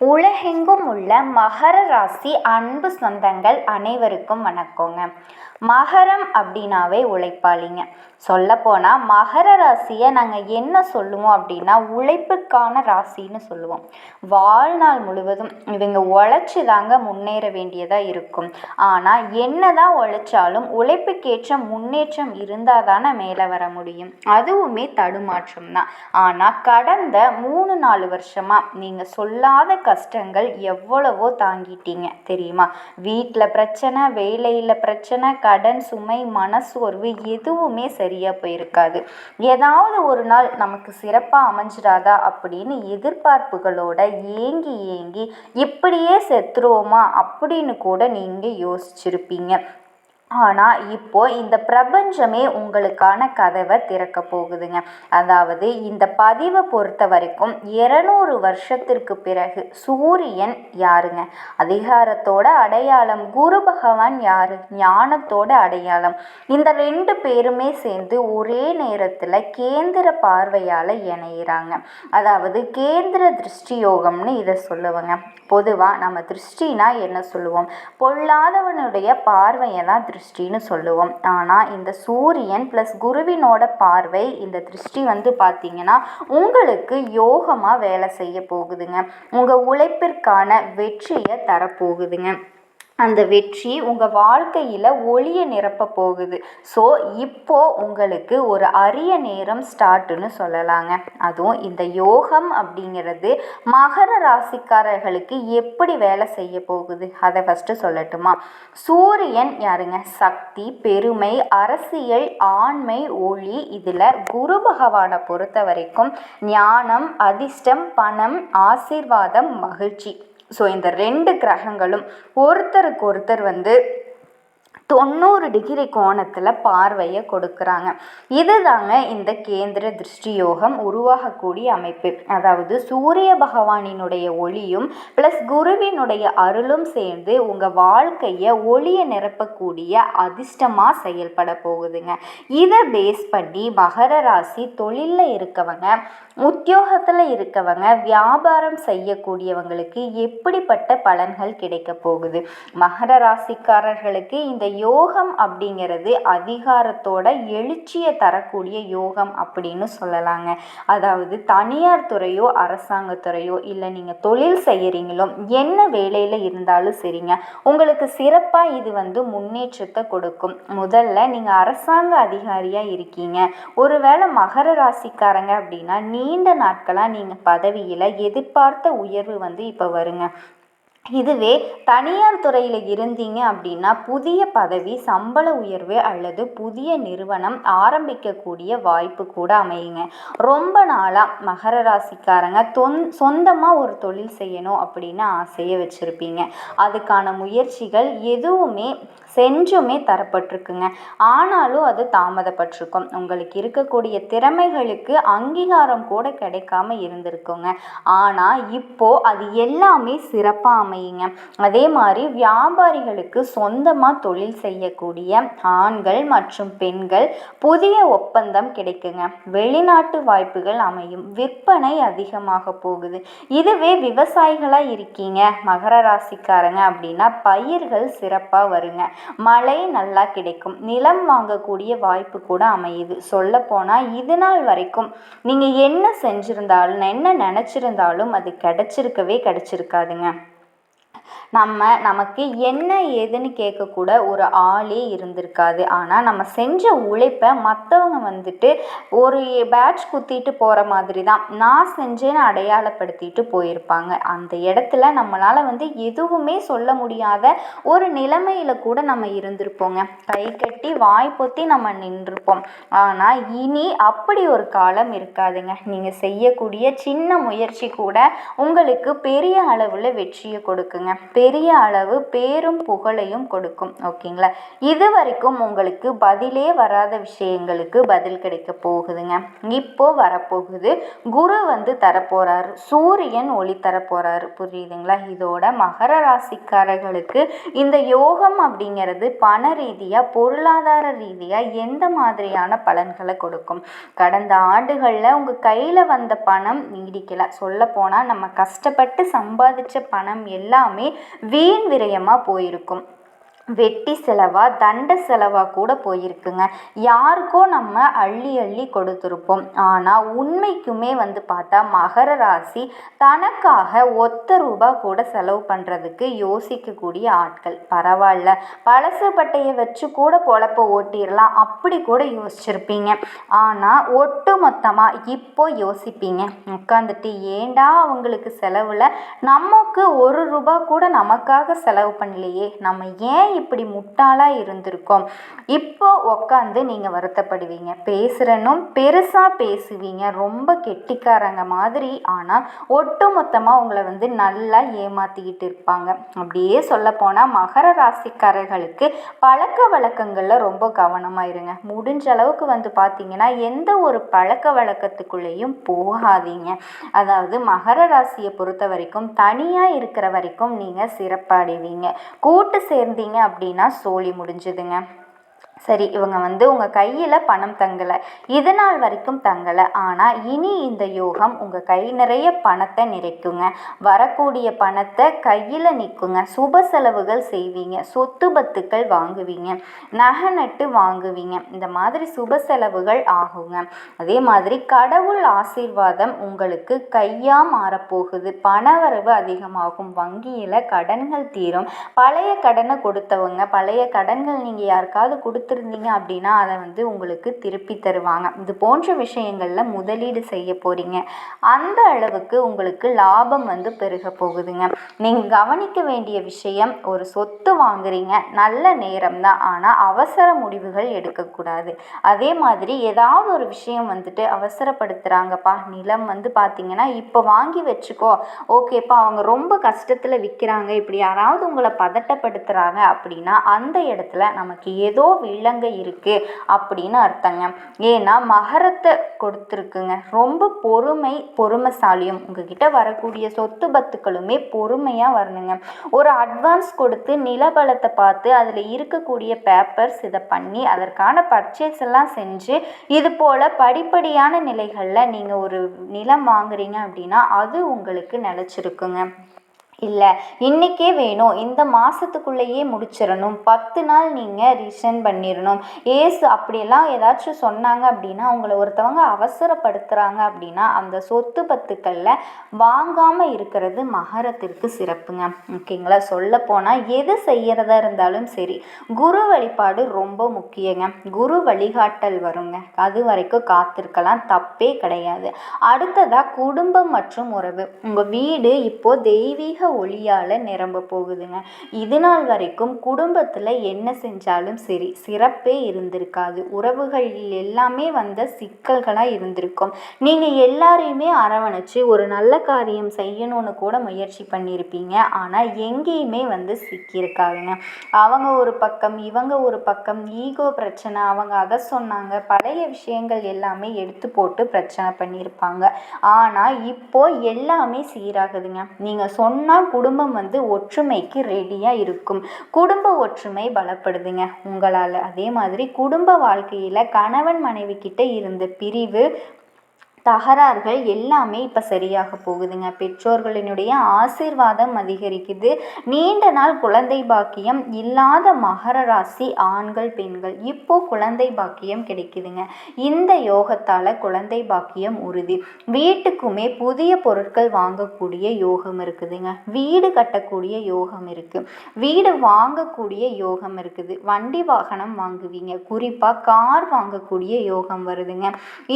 உலகெங்கும் உள்ள மகர ராசி அன்பு சொந்தங்கள் அனைவருக்கும் வணக்கங்க. மகரம் அப்படின்னாவே உழைப்பாளிங்க. சொல்லப்போனால் மகர ராசியை நாங்கள் என்ன சொல்லுவோம் அப்படின்னா உழைப்புக்கான ராசின்னு சொல்லுவோம். வாழ்நாள் முழுவதும் இவங்க உழைச்சி தாங்க முன்னேற வேண்டியதாக இருக்கும். ஆனால் என்ன தான் உழைச்சாலும் உழைப்புக்கேற்ற முன்னேற்றம் இருந்தால் தானே மேலே வர முடியும். அதுவுமே தடுமாற்றம் தான் ஆனால் கடந்த மூணு நாலு வருஷமாக நீங்கள் சொல்லாத கஷ்டங்கள் எவ்வளவோ தாங்கிட்டீங்க தெரியுமா? வீட்டில் பிரச்சனை வேலையில் பிரச்சனை கடன் சுமை மனசோர்வு எதுவுமே சரியாக போயிருக்காது. ஏதாவது ஒரு நாள் நமக்கு சிறப்பாக அமைஞ்சிடாதா அப்படின்னு எதிர்பார்ப்புகளோட ஏங்கி ஏங்கி இப்படியே செத்துருவோமா? அப்படின்னு கூட நீங்கள் யோசிச்சிருப்பீங்க. ஆனால் இப்போ இந்த பிரபஞ்சமே உங்களுக்கான கதவை திறக்க போகுதுங்க. அதாவது இந்த பதிவை பொறுத்த வரைக்கும் இரநூறு வருஷத்திற்கு பிறகு சூரியன் யாருங்க? அதிகாரத்தோட அடையாளம் குரு பகவான் யாரு? ஞானத்தோட அடையாளம். இந்த ரெண்டு பேருமே சேர்ந்து ஒரே நேரத்தில் கேந்திர பார்வையால் இணையிறாங்க. அதாவது கேந்திர திருஷ்டி யோகம்னு இதை சொல்லுவாங்க. பொதுவாக நம்ம திருஷ்டினா என்ன சொல்லுவோம்? பொல்லாதவனுடைய பார்வையை தான் திருஷ்டின்னு சொல்லுவோம். ஆனால் இந்த சூரியன் ப்ளஸ் குருவினோட பார்வை இந்த திருஷ்டி வந்து பார்த்திங்கன்னா உங்களுக்கு யோகமாக வேலை செய்ய போகுதுங்க. உங்கள் உழைப்பிற்கான வெற்றியை தரப்போகுதுங்க. அந்த வெற்றி உங்கள் வாழ்க்கையில் ஒளியை நிரப்ப போகுது. ஸோ இப்போது உங்களுக்கு ஒரு அரிய நேரம் ஸ்டார்ட்டுன்னு சொல்லலாங்க. அதுவும் இந்த யோகம் அப்படிங்கிறது மகர ராசிக்காரர்களுக்கு எப்படி வேலை செய்ய போகுது? அதை ஃபஸ்ட்டு சொல்லட்டுமா? சூரியன் யாருங்க? சக்தி பெருமை அரசியல் ஆண்மை ஒளி இதில் குரு பகவானை பொறுத்த வரைக்கும் ஞானம் அதிர்ஷ்டம் பணம் ஆசீர்வாதம் மகிழ்ச்சி. ஸோ இந்த ரெண்டு கிரகங்களும் ஒருத்தருக்கு ஒருத்தர் வந்து தொண்ணூறு டிகிரி கோணத்தில் பார்வையை கொடுக்குறாங்க. இதுதாங்க இந்த கேந்திர திருஷ்டி யோகம் உருவாகக்கூடிய அமைப்பு. அதாவது சூரிய பகவானினுடைய ஒளியும் ப்ளஸ் குருவினுடைய அருளும் சேர்ந்து உங்கள் வாழ்க்கையை ஒளியை நிரப்பக்கூடிய அதிர்ஷ்டமாக செயல்பட போகுதுங்க. இதை பேஸ் பண்ணி மகர ராசி தொழிலில் இருக்கவங்க உத்தியோகத்தில் இருக்கவங்க வியாபாரம் செய்யக்கூடியவங்களுக்கு எப்படிப்பட்ட பலன்கள் கிடைக்க போகுது? மகர ராசிக்காரர்களுக்கு இந்த யோகம் அப்படிங்கிறது அதிகாரத்தோட எழுச்சியை தரக்கூடிய யோகம் அப்படின்னு சொல்லலாங்க. அதாவது தனியார் துறையோ அரசாங்கத்துறையோ இல்லை நீங்கள் தொழில் செய்கிறீங்களோ என்ன வேலையில் இருந்தாலும் சரிங்க. உங்களுக்கு சிறப்பாக இது வந்து முன்னேற்றத்தை கொடுக்கும். முதல்ல நீங்கள் அரசாங்க அதிகாரியாக இருக்கீங்க. ஒருவேளை மகர ராசிக்காரங்க அப்படின்னா நீண்ட நாட்களாக நீங்கள் பதவியில் எதிர்பார்த்த உயர்வு வந்து இப்போ வருங்க. இதுவே தனியார் துறையில் இருந்தீங்க அப்படின்னா புதிய பதவி சம்பள உயர்வு அல்லது புதிய நிறுவனம் ஆரம்பிக்கக்கூடிய வாய்ப்பு கூட அமையுங்க. ரொம்ப நாளாக மகர ராசிக்காரங்க தொன் சொந்தமாக ஒரு தொழில் செய்யணும் அப்படின்னு ஆசையை வச்சுருப்பீங்க. அதுக்கான முயற்சிகள் எதுவுமே செஞ்சுமே தரப்பட்டிருக்குங்க. ஆனாலும் அது தாமதப்பட்டிருக்கும். உங்களுக்கு இருக்கக்கூடிய திறமைகளுக்கு அங்கீகாரம் கூட கிடைக்காம இருந்திருக்குங்க. ஆனால் இப்போது அது எல்லாமே சிறப்பாக அமையுங்க. அதே மாதிரி வியாபாரிகளுக்கு சொந்தமாக தொழில் செய்யக்கூடிய ஆண்கள் மற்றும் பெண்கள் புதிய ஒப்பந்தம் கிடைக்குங்க. வெளிநாட்டு வாய்ப்புகள் அமையும். விற்பனை அதிகமாக போகுது. இதுவே விவசாயிகளாக இருக்கீங்க. மகர ராசிக்காரங்க அப்படின்னா பயிர்கள் சிறப்பாக வருங்க. மழை நல்லா கிடைக்கும். நிலம் வாங்கக்கூடிய வாய்ப்பு கூட அமையுது. சொல்லப்போனால் இது நாள் வரைக்கும் நீங்கள் என்ன செஞ்சுருந்தாலும் என்ன நினச்சிருந்தாலும் அது கிடச்சிருக்கவே கிடச்சிருக்காதுங்க. நம்ம நமக்கு என்ன ஏதுன்னு கேட்கக்கூட ஒரு ஆளே இருந்திருக்காது. ஆனால் நம்ம செஞ்ச உழைப்பை மற்றவங்க வந்துட்டு ஒரு பேட்ச் குத்திட்டு போகிற மாதிரி தான் நான் செஞ்சேன்னு அடையாளப்படுத்திட்டு போயிருப்பாங்க. அந்த இடத்துல நம்மளால் வந்து எதுவுமே சொல்ல முடியாத ஒரு நிலைமையில் கூட நம்ம இருந்திருப்போங்க. கை கட்டி வாய் பொத்தி நம்ம நின்றுப்போம். ஆனால் இனி அப்படி ஒரு காலம் இருக்காதுங்க. நீங்கள் செய்யக்கூடிய சின்ன முயற்சி கூட உங்களுக்கு பெரிய அளவில் வெற்றியை கொடுக்குங்க. பெரிய அளவு பேரும் புகழையும் கொடுக்கும். ஓகேங்களா? இது வரைக்கும் உங்களுக்கு பதிலே வராத விஷயங்களுக்கு பதில் கிடைக்க போகுதுங்க. இப்போ வரப்போகுது குரு வந்து தரப்போறாரு. சூரியன் ஒளி தரப்போறாரு. புரியுதுங்களா? இதோட மகர ராசிக்காரர்களுக்கு இந்த யோகம் அப்படிங்கிறது பண ரீதியாக பொருளாதார ரீதியாக எந்த மாதிரியான பலன்களை கொடுக்கும்? கடந்த ஆண்டுகளில் உங்கள் கையில் வந்த பணம் நீடிக்கலை. சொல்லப்போனால் நம்ம கஷ்டப்பட்டு சம்பாதிச்ச பணம் எல்லாமே வீண் விரயமாக போயிருக்கும். வெட்டி செலவாக தண்ட செலவாக கூட போயிருக்குங்க. யாருக்கோ நம்ம அள்ளி அள்ளி கொடுத்துருப்போம். ஆனால் உண்மைக்குமே வந்து பார்த்தா மகர ராசி தனக்காக ஒத்த ரூபா கூட செலவு பண்ணுறதுக்கு யோசிக்கக்கூடிய ஆட்கள். பரவாயில்ல. பழசு பட்டையை வச்சு கூட பொழப்ப ஓட்டிடலாம். அப்படி கூட யோசிச்சிருப்பீங்க. ஆனால் ஒட்டு மொத்தமாக இப்போ யோசிப்பீங்க. உட்காந்துட்டு ஏண்டா அவங்களுக்கு செலவில்? நமக்கு ஒரு ரூபா கூட நமக்காக செலவு பண்ணலையே. நம்ம ஏன் இப்படி முட்டாளாக இருந்திருக்கோம். இப்போ உக்காந்து நீங்கள் வருத்தப்படுவீங்க. பேசுகிறனும் பெருசாக பேசுவீங்க. ரொம்ப கெட்டிக்காரங்க மாதிரி. ஆனால் ஒட்டு மொத்தமாக உங்களை வந்து நல்லா ஏமாற்றிக்கிட்டு இருப்பாங்க. அப்படியே சொல்லப்போனால் மகர ராசிக்காரர்களுக்கு பழக்க வழக்கங்களில் ரொம்ப கவனமாக இருங்க முடிஞ்ச அளவுக்கு வந்து பார்த்தீங்கன்னா எந்த ஒரு பழக்க வழக்கத்துக்குள்ளேயும் போகாதீங்க. அதாவது மகர ராசியை பொறுத்த வரைக்கும் தனியாக இருக்கிற வரைக்கும் நீங்கள் சிறப்பாடுவீங்க. கூட்டு சேர்ந்தீங்க அப்படின்னா சோழி முடிஞ்சுதுங்க. சரி இவங்க வந்து உங்கள் கையில் பணம் தங்கலை. இது நாள் வரைக்கும் தங்கலை. ஆனால் இனி இந்த யோகம் உங்கள் கை நிறைய பணத்தை நிறைக்குங்க. வரக்கூடிய பணத்தை கையில் நிற்குங்க சுப செலவுகள் செய்வீங்க. சொத்து பத்துக்கள் வாங்குவீங்க. நகை நட்டு வாங்குவீங்க. இந்த மாதிரி சுப செலவுகள் ஆகுங்க. அதே மாதிரி கடவுள் ஆசீர்வாதம் உங்களுக்கு கையாக மாறப்போகுது. பணவரவு அதிகமாகும். வங்கியில் கடன்கள் தீரும். பழைய கடனை கொடுத்தவங்க பழைய கடன்கள் நீங்கள் யாருக்காவது கொடுத்து கொடுத்துருந்தீங்க அப்படின்னா அதை வந்து உங்களுக்கு திருப்பி தருவாங்க. இது போன்ற விஷயங்களில் முதலீடு செய்ய போகிறீங்க அந்த அளவுக்கு உங்களுக்கு லாபம் வந்து பெருக போகுதுங்க. நீங்கள் கவனிக்க வேண்டிய விஷயம் ஒரு சொத்து வாங்குறீங்க. நல்ல நேரம் தான். ஆனால் அவசர முடிவுகள் எடுக்கக்கூடாது. அதே மாதிரி ஏதாவது ஒரு விஷயம் வந்துட்டு அவசரப்படுத்துகிறாங்கப்பா நிலம் வந்து பார்த்தீங்கன்னா இப்போ வாங்கி வச்சுக்கோ. ஓகேப்பா அவங்க ரொம்ப கஷ்டத்தில் விற்கிறாங்க இப்படி யாராவது உங்களை பதட்டப்படுத்துகிறாங்க அப்படின்னா அந்த இடத்துல நமக்கு ஏதோ இலங்கை இருக்குது அப்படின்னு அர்த்தங்க. ஏன்னா மகரத்தை கொடுத்துருக்குங்க. ரொம்ப பொறுமை பொறுமைசாலியும் உங்ககிட்ட வரக்கூடிய சொத்து பத்துக்களுமே பொறுமையாக வரணுங்க. ஒரு அட்வான்ஸ் கொடுத்து நிலபலத்தை பார்த்து அதில் இருக்கக்கூடிய பேப்பர்ஸ் இதை பண்ணி அதற்கான பர்ச்சேஸ் எல்லாம் செஞ்சு இது போல் படிப்படியான நிலைகளில் நீங்கள் ஒரு நிலம் வாங்குறீங்க அப்படின்னா அது உங்களுக்கு நிலச்சிருக்குங்க. இல்லை இன்றைக்கே வேணும். இந்த மாதத்துக்குள்ளேயே முடிச்சிடணும். பத்து நாள் நீங்கள் ரிசன் பண்ணிடணும். ஏசு அப்படியெல்லாம் ஏதாச்சும் சொன்னாங்க அப்படின்னா அவங்கள ஒருத்தவங்க அவசரப்படுத்துகிறாங்க அப்படின்னா அந்த சொத்து பத்துக்களில் வாங்காமல் இருக்கிறது மகரத்திற்கு சிறப்புங்க. ஓகேங்களா? சொல்ல போனால் எது செய்கிறதா இருந்தாலும் சரி குரு வழிபாடு ரொம்ப முக்கியங்க. குரு வழிகாட்டல் வருங்க. அது வரைக்கும் காத்திருக்கலாம். தப்பே கிடையாது. அடுத்ததாக குடும்பம் மற்றும் உறவு. உங்கள் வீடு இப்போது தெய்வீக ஒளியால் நிரம்ப போகுதுங்க. இது நாள் வரைக்கும் குடும்பத்தில் என்ன செஞ்சாலும் சரி சிறப்பே இருந்திருக்காது. உறவுகள் எல்லாமே வந்த சிக்கல்களாக இருந்திருக்கும். நீங்கள் எல்லாரையுமே அரவணைச்சு ஒரு நல்ல காரியம் செய்யணும்னு கூட முயற்சி பண்ணியிருப்பீங்க ஆனால் எங்கேயுமே வந்து சிக்கியிருக்காதுங்க. அவங்க ஒரு பக்கம் இவங்க ஒரு பக்கம் ஈகோ பிரச்சனை அவங்க அதை சொன்னாங்க பழைய விஷயங்கள் எல்லாமே எடுத்து போட்டு பிரச்சனை பண்ணியிருப்பாங்க ஆனால் இப்போ எல்லாமே சீராகுதுங்க. நீங்கள் சொன்னால் குடும்பம் வந்து ஒற்றுமைக்கு ரெடியாக இருக்கும். குடும்ப ஒற்றுமை பலப்படுதுங்க. உங்களால். அதே மாதிரி குடும்ப வாழ்க்கையில் கணவன் மனைவி கிட்ட இருந்த பிரிவு தகராறுகள் எல்லாமே இப்போ சரியாக போகுதுங்க. பெற்றோர்களினுடைய ஆசீர்வாதம் அதிகரிக்குது. நீண்ட நாள் குழந்தை பாக்கியம் இல்லாத மகர ராசி ஆண்கள் பெண்கள் இப்போ குழந்தை பாக்கியம் கிடைக்குதுங்க. இந்த யோகத்தால் குழந்தை பாக்கியம் உறுதி. வீட்டுக்குமே புதிய பொருட்கள் வாங்கக்கூடிய யோகம் இருக்குதுங்க. வீடு கட்டக்கூடிய யோகம் இருக்குது வீடு வாங்கக்கூடிய யோகம் இருக்குது. வண்டி வாகனம் வாங்குவீங்க. குறிப்பாக கார் வாங்கக்கூடிய யோகம் வருதுங்க.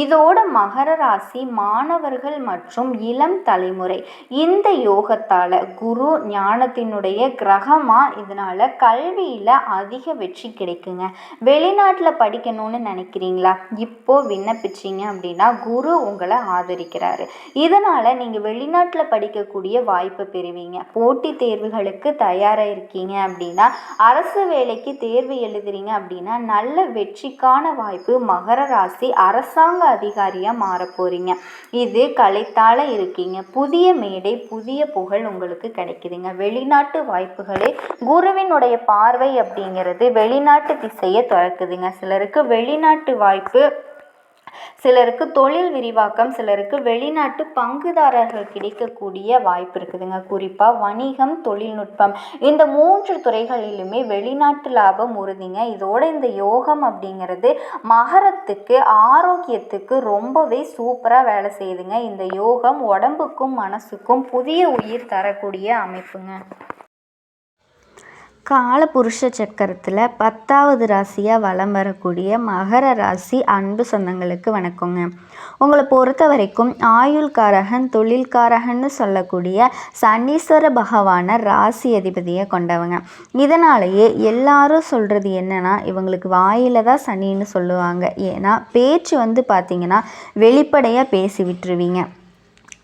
இதோட மகர ராசி ராசி மாணவர்கள் மற்றும் இளம் தலைமுறை. இந்த யோகத்தால் குரு ஞானத்தினுடைய கிரகமாக இதனால் கல்வியில் அதிக வெற்றி கிடைக்குங்க. வெளிநாட்டில் படிக்கணும்னு நினைக்கிறீங்களா? இப்போ விண்ணப்பிச்சிங்க அப்படின்னா குரு உங்களை ஆதரிக்கிறாரு. இதனால் நீங்கள் வெளிநாட்டில் படிக்கக்கூடிய வாய்ப்பை பெறுவீங்க. போட்டித் தேர்வுகளுக்கு தயாராக இருக்கீங்க அப்படின்னா அரசு வேலைக்கு தேர்வு எழுதுறீங்க அப்படின்னா நல்ல வெற்றிக்கான வாய்ப்பு மகர ராசி அரசாங்க அதிகாரியாக மாறப்போகுது. போகிறீங்க இது கலைத்தால இருக்கீங்க. புதிய மேடை புதிய புகழ் உங்களுக்கு கிடைக்குதுங்க. வெளிநாட்டு வாய்ப்புகளே குருவினுடைய பார்வை அப்படிங்கிறது வெளிநாட்டு திசையை திறக்குதுங்க. சிலருக்கு வெளிநாட்டு வாய்ப்பு சிலருக்கு தொழில் விரிவாக்கம் சிலருக்கு வெளிநாட்டு பங்குதாரர்கள் கிடைக்கக்கூடிய வாய்ப்பு இருக்குதுங்க. குறிப்பாக வணிகம் தொழில்நுட்பம். இந்த மூன்று துறைகளிலுமே வெளிநாட்டு லாபம் உறுதிங்க. இதோட இந்த யோகம் அப்படிங்கிறது மகரத்துக்கு ஆரோக்கியத்துக்கு ரொம்பவே சூப்பராக வேலை செய்யுதுங்க. இந்த யோகம் உடம்புக்கும் மனசுக்கும் புதிய உயிர் தரக்கூடிய அமைப்புங்க. காலபுருஷ சக்கரத்தில் பத்தாவது ராசியாக வலம் வரக்கூடிய மகர ராசி அன்பு சொந்தங்களுக்கு வணக்கங்க. உங்களை பொறுத்த வரைக்கும் ஆயுள்காரகன் தொழில்காரகன்னு சொல்லக்கூடிய சனீஸ்வர பகவானை ராசி அதிபதியை கொண்டவங்க. இதனாலேயே எல்லாரும் சொல்கிறது என்னென்னா இவங்களுக்கு வாயில் தான் சனின்னு சொல்லுவாங்க. ஏன்னா பேச்சு வந்து பார்த்திங்கன்னா வெளிப்படையாக பேசி விட்டுருவீங்க.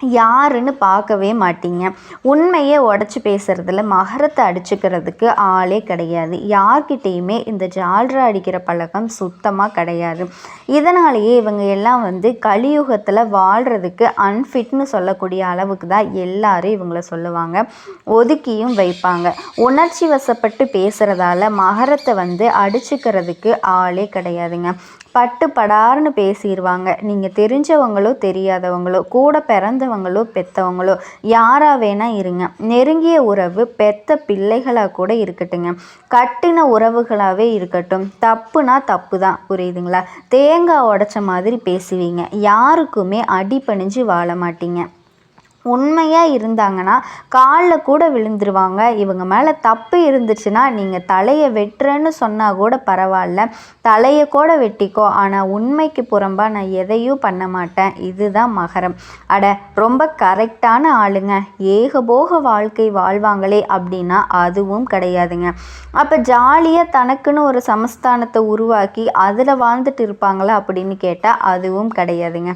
யாருன்னு பார்க்கவே மாட்டீங்க. உண்மையை உடச்சி பேசுகிறதுல மகரத்தை அடிச்சுக்கிறதுக்கு ஆளே கிடையாது. யார்கிட்டேயுமே இந்த ஜால்ரா அடிக்கிற பழக்கம் சுத்தமாக கிடையாது. இதனாலேயே இவங்க எல்லாம் வந்து கலியுகத்தில் வாழ்கிறதுக்கு அன்ஃபிட்னு சொல்லக்கூடிய அளவுக்கு தான் எல்லாரும் இவங்கள சொல்லுவாங்க. ஒதுக்கியும் வைப்பாங்க. உணர்ச்சி வசப்பட்டு பேசுகிறதால மகரத்தை வந்து அடிச்சுக்கிறதுக்கு ஆளே கிடையாதுங்க. பட்டு படார்னு பேசிடுவாங்க நீங்கள் தெரிஞ்சவங்களோ தெரியாதவங்களோ கூட பிறந்தவங்களோ பெற்றவங்களோ யாராக வேணால் இருங்க. நெருங்கிய உறவு பெத்த பிள்ளைகளாக கூட இருக்கட்டுங்க. கட்டின உறவுகளாகவே இருக்கட்டும். தப்புனா தப்பு தான் புரியுதுங்களா? தேங்காய் உடச்ச மாதிரி பேசுவீங்க. யாருக்குமே அடிப்பணிஞ்சு வாழ மாட்டீங்க. உண்மையாக இருந்தாங்கன்னா காலில் கூட விழுந்துருவாங்க. இவங்க மேலே தப்பு இருந்துச்சுன்னா நீங்கள் தலையை வெட்டுறேன்னு சொன்னால் கூட பரவாயில்ல. தலையை கூட வெட்டிக்கோ. ஆனால் உண்மைக்கு புறம்பாக நான் எதையும் பண்ண மாட்டேன். இதுதான் மகரம். அட ரொம்ப கரெக்டான ஆளுங்க. ஏகபோக வாழ்க்கை வாழ்வாங்களே அப்படின்னா அதுவும் கிடையாதுங்க. அப்போ ஜாலியாக தனக்குன்னு ஒரு சமஸ்தானத்தை உருவாக்கி அதில் வாழ்ந்துட்டு இருப்பாங்களா அப்படின்னு கேட்டால் அதுவும் கிடையாதுங்க.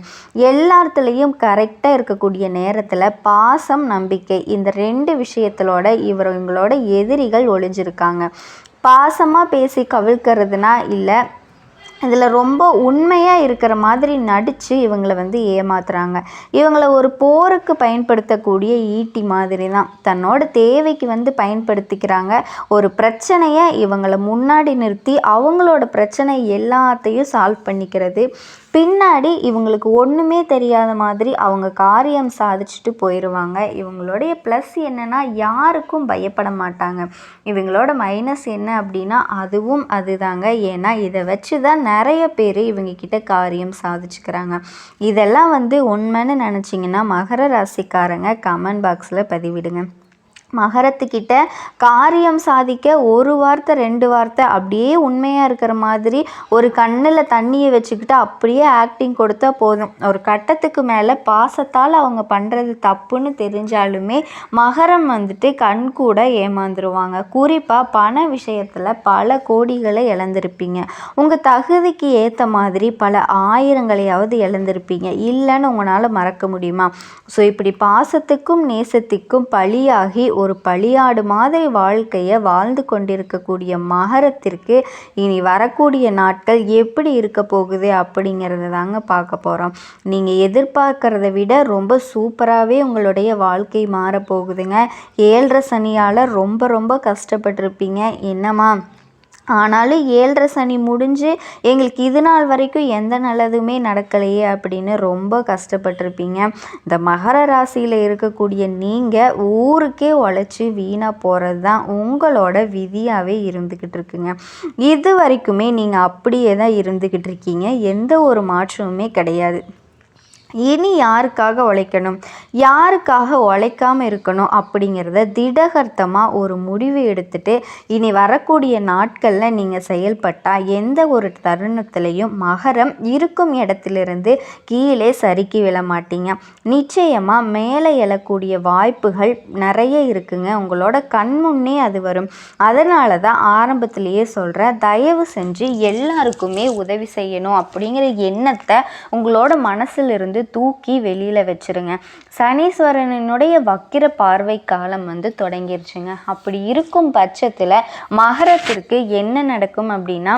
எல்லாத்துலேயும் கரெக்டாக இருக்கக்கூடிய நேரத்தில் விஷயத்தில் பாசம் நம்பிக்கை இந்த ரெண்டு விஷயத்திலோட இவங்களோட எதிரிகள் ஒளிஞ்சிருக்காங்க. பாசமாக பேசி கவிழ்க்கிறதுனா இல்லை இதில் ரொம்ப உண்மையாக இருக்கிற மாதிரி நடித்து இவங்களை வந்து ஏமாத்துறாங்க. இவங்களை ஒரு போருக்கு பயன்படுத்தக்கூடிய ஈட்டி மாதிரி தான் தன்னோட தேவைக்கு வந்து பயன்படுத்திக்கிறாங்க. ஒரு பிரச்சனையை இவங்களை முன்னாடி நிறுத்தி அவங்களோட பிரச்சனை எல்லாத்தையும் சால்வ் பண்ணிக்கிறது. பின்னாடி இவங்களுக்கு ஒன்றுமே தெரியாத மாதிரி அவங்க காரியம் சாதிச்சுட்டு போயிடுவாங்க இவங்களுடைய ப்ளஸ் என்னென்னா யாருக்கும் பயப்பட மாட்டாங்க. இவங்களோட மைனஸ் என்ன அப்படின்னா அதுவும் அதுதாங்க. ஏன்னா இதை வச்சு தான் நிறைய பேர் இவங்கக்கிட்ட காரியம் சாதிச்சுக்கிறாங்க. இதெல்லாம் வந்து உண்மைன்னு நினச்சிங்கன்னா மகர ராசிக்காரங்க கமெண்ட் பாக்ஸில் பதிவிடுங்க. மகரத்துக்கிட்ட காரியம் சாதிக்க ஒரு வார்த்தை ரெண்டு வார்த்தை அப்படியே உண்மையாக இருக்கிற மாதிரி ஒரு கண்ணில் தண்ணியை வச்சுக்கிட்டு அப்படியே ஆக்டிங் கொடுத்தா போதும். ஒரு கட்டத்துக்கு மேலே பாசத்தால் அவங்க பண்ணுறது தப்புன்னு தெரிஞ்சாலுமே மகரம் வந்துட்டு கண் கூட ஏமாந்துருவாங்க. குறிப்பாக பண விஷயத்தில் பல கோடிகளை இழந்திருப்பீங்க. உங்கள் தகுதிக்கு ஏற்ற மாதிரி பல ஆயிரங்களையாவது இழந்திருப்பீங்க. இல்லைன்னு உங்களால் மறக்க முடியுமா? ஸோ இப்படி பாசத்துக்கும் நேசத்துக்கும் பழியாகி ஒரு பழியாடு மாதிரி வாழ்க்கையை வாழ்ந்து கொண்டிருக்கக்கூடிய மகரத்திற்கு இனி வரக்கூடிய நாட்கள் எப்படி இருக்க போகுது அப்படிங்கிறத தாங்க பார்க்க போகிறோம் நீங்கள் எதிர்பார்க்கறத விட ரொம்ப சூப்பராகவே உங்களுடைய வாழ்க்கை மாறப்போகுதுங்க. ஏழரை சனியால் ரொம்ப ரொம்ப கஷ்டப்பட்டிருப்பீங்க. என்னம்மா? ஆனாலும் ஏழரை சனி முடிஞ்சு எங்களுக்கு இது நாள் வரைக்கும் எந்த நல்லதுமே நடக்கலையே அப்படின்னு ரொம்ப கஷ்டப்பட்டிருப்பீங்க. இந்த மகர ராசியில் இருக்கக்கூடிய நீங்கள் ஊருக்கே உழைச்சி வீணாக போகிறது தான் உங்களோட விதியாகவே இருந்துக்கிட்டு இருக்குங்க. இது வரைக்குமே நீங்கள் அப்படியே தான் இருந்துக்கிட்டு இருக்கீங்க. எந்த ஒரு மாற்றமுமே கிடையாது. இனி யாருக்காக உழைக்கணும்? யாருக்காக உழைக்காமல் இருக்கணும் அப்படிங்கிறத திடகர்த்தமாக ஒரு முடிவு எடுத்துட்டு இனி வரக்கூடிய நாட்களில் நீங்கள் செயல்பட்டால் எந்த ஒரு தருணத்திலையும் மகரம் இருக்கும் இடத்திலிருந்து கீழே சறுக்கி விழ மாட்டீங்க. நிச்சயமாக மேலே எழக்கூடிய வாய்ப்புகள் நிறைய இருக்குங்க. உங்களோட கண் முன்னே அது வரும். அதனால தான் ஆரம்பத்திலேயே சொல்கிறேன் தயவு செஞ்சு எல்லாருக்குமே உதவி செய்யணும் அப்படிங்கிற எண்ணத்தை உங்களோட மனசிலிருந்து வந்து தூக்கி வெளியில் வச்சுருங்க. சனீஸ்வரனுடைய வக்கிர பார்வை காலம் வந்து தொடங்கிருச்சுங்க. அப்படி இருக்கும் பட்சத்தில் மகரத்திற்கு என்ன நடக்கும் அப்படின்னா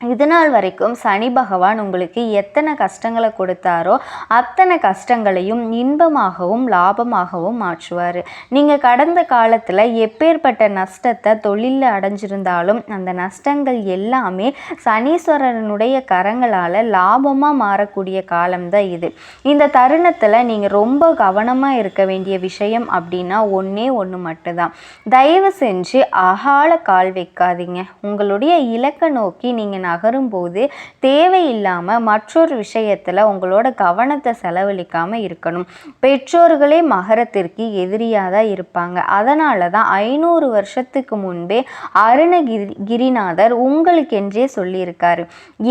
இது நாள் வரைக்கும் சனி பகவான் உங்களுக்கு எத்தனை கஷ்டங்களை கொடுத்தாரோ அத்தனை கஷ்டங்களையும் இன்பமாகவும் லாபமாகவும் மாற்றுவார். நீங்கள் கடந்த காலத்தில் எப்பேற்பட்ட நஷ்டத்தை தொழிலில் அடைஞ்சிருந்தாலும் அந்த நஷ்டங்கள் எல்லாமே சனீஸ்வரனுடைய கரங்களால் லாபமாக மாறக்கூடிய காலம்தான் இது. இந்த தருணத்தில் நீங்கள் ரொம்ப கவனமாக இருக்க வேண்டிய விஷயம் அப்படின்னா ஒன்றே ஒன்று மட்டும்தான். தயவு செஞ்சு அகால கால் வைக்காதீங்க. உங்களுடைய இலக்கை நோக்கி நீங்கள் நகரும்போது தேவையில்லாமல் மற்றொரு விஷயத்தில் உங்களோட கவனத்தை செலவழிக்காமல் இருக்கணும். பெற்றோர்களே மகரத்திற்கு எதிரியாக தான் இருப்பாங்க. அதனால தான் ஐநூறு வருஷத்துக்கு முன்பே அருணகிரி கிரிநாதர் உங்களுக்கென்றே சொல்லியிருக்காரு.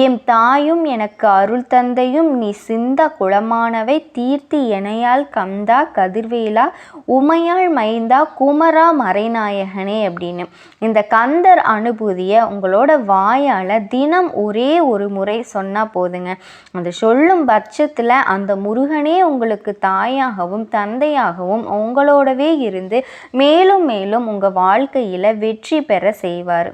என் தாயும் எனக்கு அருள் தந்தையும் நீ சிந்த குளமானவை தீர்த்தி எனையால் கந்தா கதிர்வேலா உமையாள் மைந்தா குமரா மறைநாயகனே அப்படின்னு. இந்த கந்தர் அனுபூதியை உங்களோட வாயால் தினம் ஒரே ஒரு முறை சொன்னால் போதுங்க. அந்த சொல்லும் பட்சத்தில் அந்த முருகனே உங்களுக்கு தாயாகவும் தந்தையாகவும் உங்களோடவே இருந்து மேலும் மேலும் உங்கள் வாழ்க்கையில் வெற்றி பெற செய்வார்.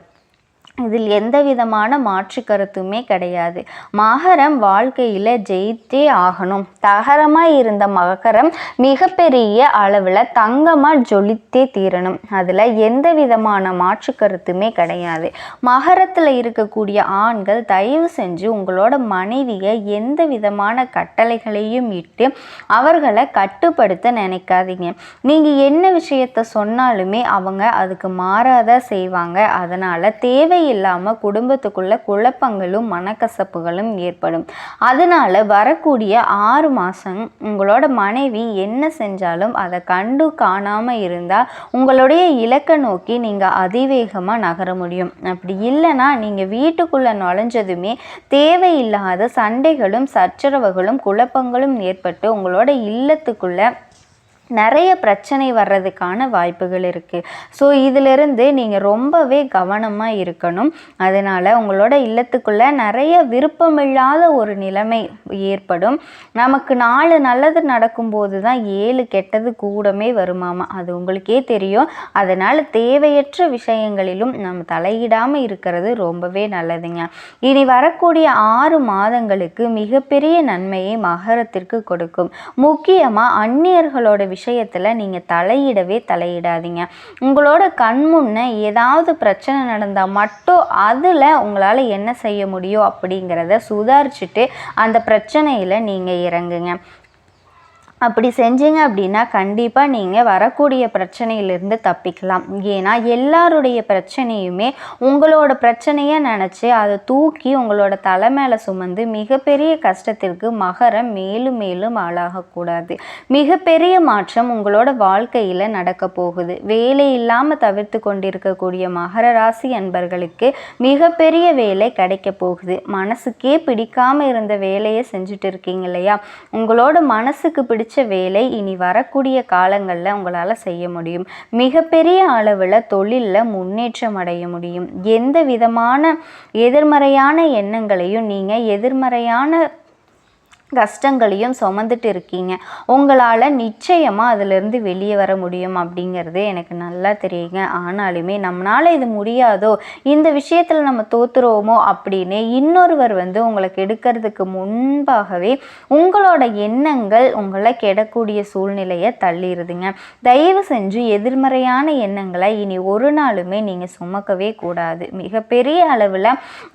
இதில் எந்த விதமான மாற்று கருத்துமே கிடையாது. மகரம் வாழ்க்கையில் ஜெயித்தே ஆகணும். தகரமாக இருந்த மகரம் மிகப்பெரிய அளவில் தங்கமாக ஜொலித்தே தீரணும். அதில் எந்த விதமான மாற்று கருத்துமே கிடையாது. மகரத்தில் இருக்கக்கூடிய ஆண்கள் தயவு செஞ்சு உங்களோட மனைவியை எந்த விதமான கட்டளைகளையும் இட்டு அவர்களை கட்டுப்படுத்த நினைக்காதீங்க. நீங்கள் என்ன விஷயத்த சொன்னாலுமே அவங்க அதுக்கு மாறாத செய்வாங்க. அதனால் தேவை இல்லாமல் குடும்பத்துக்குள்ள குழப்பங்களும் மனக்கசப்புகளும் ஏற்படும். அதனால் வரக்கூடிய ஆறு மாதம் உங்களோட மனைவி என்ன செஞ்சாலும் அதை கண்டு காணாமல் இருந்தால் உங்களுடைய இலக்கை நோக்கி நீங்கள் அதிவேகமாக நகர முடியும். அப்படி இல்லைன்னா நீங்கள் வீட்டுக்குள்ளே நுழைஞ்சதுமே தேவையில்லாத சண்டைகளும் சச்சரவுகளும் குழப்பங்களும் ஏற்பட்டு உங்களோட இல்லத்துக்குள்ளே நிறைய பிரச்சனை வர்றதுக்கான வாய்ப்புகள் இருக்குது ஸோ இதிலிருந்து நீங்கள் ரொம்பவே கவனமாக இருக்கணும். அதனால் உங்களோட இல்லத்துக்குள்ளே நிறைய விருப்பமில்லாத ஒரு நிலைமை ஏற்படும். நமக்கு நாலு நல்லது நடக்கும்போது தான் ஏழு கெட்டது கூடமே வருமாமா? அது உங்களுக்கே தெரியும். அதனால் தேவையற்ற விஷயங்களிலும் நம்ம தலையிடாமல் இருக்கிறது ரொம்பவே நல்லதுங்க. இனி வரக்கூடிய ஆறு மாதங்களுக்கு மிகப்பெரிய நன்மையை மகரத்திற்கு கொடுக்கும். முக்கியமாக அந்நியர்களோட விஷயம் விஷயத்தில் நீங்கள் தலையிடவே தலையிடாதீங்க. உங்களோட கண் முன்னே ஏதாவது பிரச்சனை நடந்தால் மட்டும் அதில் உங்களால் என்ன செய்ய முடியும் அப்படிங்கிறத சுதாரிச்சுட்டு அந்த பிரச்சனையில் நீங்கள் இறங்குங்க. அப்படி செஞ்சீங்க அப்படின்னா கண்டிப்பாக நீங்கள் வரக்கூடிய பிரச்சனையிலிருந்து தப்பிக்கலாம். ஏன்னா எல்லாருடைய பிரச்சனையுமே உங்களோட பிரச்சனையை நினச்சி அதை தூக்கி உங்களோட தலை மேலே சுமந்து மிகப்பெரிய கஷ்டத்திற்கு மகரம் மேலும் மேலும் ஆளாகக்கூடாது. மிகப்பெரிய மாற்றம் உங்களோட வாழ்க்கையில் நடக்க போகுது. வேலை இல்லாமல் தவிர்த்து கொண்டிருக்கக்கூடிய மகர ராசி அன்பர்களுக்கு மிகப்பெரிய வேலை கிடைக்க போகுது. மனசுக்கே பிடிக்காமல் இருந்த வேலையை செஞ்சுட்டு இருக்கீங்க இல்லையா? உங்களோட மனசுக்கு பிடிச்ச பிடிச்ச வேலை இனி வரக்கூடிய காலங்களில் உங்களால் செய்ய முடியும். மிகப்பெரிய அளவில் தொழிலில் முன்னேற்றம் அடைய முடியும். எந்த விதமான எதிர்மறையான எண்ணங்களையும் நீங்கள் எதிர்மறையான கஷ்டங்களையும் சுமந்துட்டு இருக்கீங்க. உங்களால் நிச்சயமாக அதிலிருந்து வெளியே வர முடியும் அப்படிங்கிறது எனக்கு நல்லா தெரியுங்க. ஆனாலுமே நம்மளால் இது முடியாதோ இந்த விஷயத்தில் நம்ம தோத்துருவோமோ அப்படின்னு இன்னொருவர் வந்து உங்களை கெடுக்கிறதுக்கு முன்பாகவே உங்களோட எண்ணங்கள் உங்களை கெடக்கூடிய சூழ்நிலையை தள்ளிடுதுங்க தயவு செஞ்சு எதிர்மறையான எண்ணங்களை இனி ஒரு நாளுமே நீங்கள் சுமக்கவே கூடாது. மிகப்பெரிய அளவில்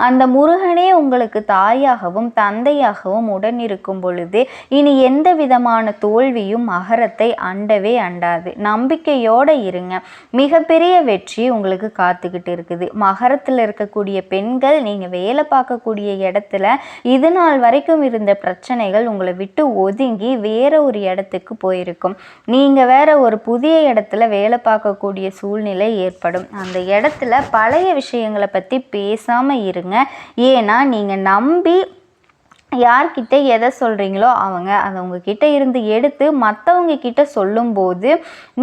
அந்த முருகனே உங்களுக்கு தாயாகவும் தந்தையாகவும் உடன் இருக்கும் இருக்கும் பொழுது இனி எந்த விதமான தோல்வியும் மகரத்தை அண்டவே அண்டாது. நம்பிக்கையோடு இருங்க. மிகப்பெரிய வெற்றி உங்களுக்கு காத்துக்கிட்டு இருக்குது. மகரத்தில் இருக்கக்கூடிய பெண்கள் நீங்கள் வேலை பார்க்கக்கூடிய இடத்துல இது நாள் வரைக்கும் இருந்த பிரச்சனைகள் உங்களை விட்டு ஒதுங்கி வேற ஒரு இடத்துக்கு போயிருக்கும். நீங்கள் வேற ஒரு புதிய இடத்துல வேலை பார்க்கக்கூடிய சூழ்நிலை ஏற்படும். அந்த இடத்துல பழைய விஷயங்களை பற்றி பேசாமல் இருங்க. ஏன்னா நீங்கள் நம்பி யார்கிட்ட எதை சொல்கிறீங்களோ அவங்க அதை உங்ககிட்ட இருந்து எடுத்து மற்றவங்க கிட்ட சொல்லும்போது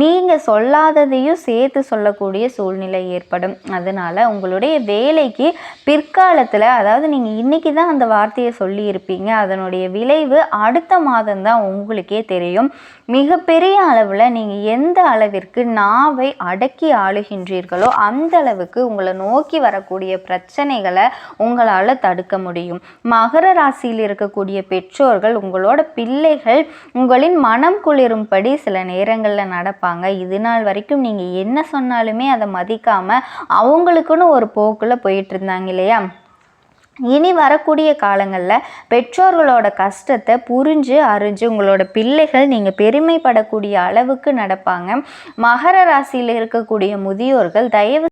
நீங்கள் சொல்லாததையும் சேர்த்து சொல்லக்கூடிய சூழ்நிலை ஏற்படும். அதனால் உங்களுடைய வேலைக்கு பிற்காலத்தில் அதாவது நீங்கள் இன்றைக்கி தான் அந்த வார்த்தையை சொல்லியிருப்பீங்க அதனுடைய விளைவு அடுத்த மாதம்தான் உங்களுக்கே தெரியும். மிகப்பெரிய அளவில் நீங்கள் எந்த அளவிற்கு நாவை அடக்கி ஆளுகின்றீர்களோ அந்த அளவுக்கு உங்களை நோக்கி வரக்கூடிய பிரச்சனைகளை உங்களால் தடுக்க முடியும். மகர ராசியில் இருக்கக்கூடிய பெற்றோர்கள் உங்களோட பிள்ளைகள் உங்களின் மனம் குளிரும்படி சில நேரங்களில் நடப்பாங்க. இது நாள் வரைக்கும் நீங்கள் என்ன சொன்னாலுமே அதை மதிக்காமல் அவங்களுக்குன்னு ஒரு போக்கில் போயிட்டு இருந்தாங்க இல்லையா? இனி வரக்கூடிய காலங்களில் பெற்றோர்களோட கஷ்டத்தை புரிஞ்சு அறிஞ்சு உங்களோட பிள்ளைகள் நீங்கள் பெருமைப்படக்கூடிய அளவுக்கு நடப்பாங்க. மகர ராசியில் இருக்கக்கூடிய முதியோர்கள் தயவு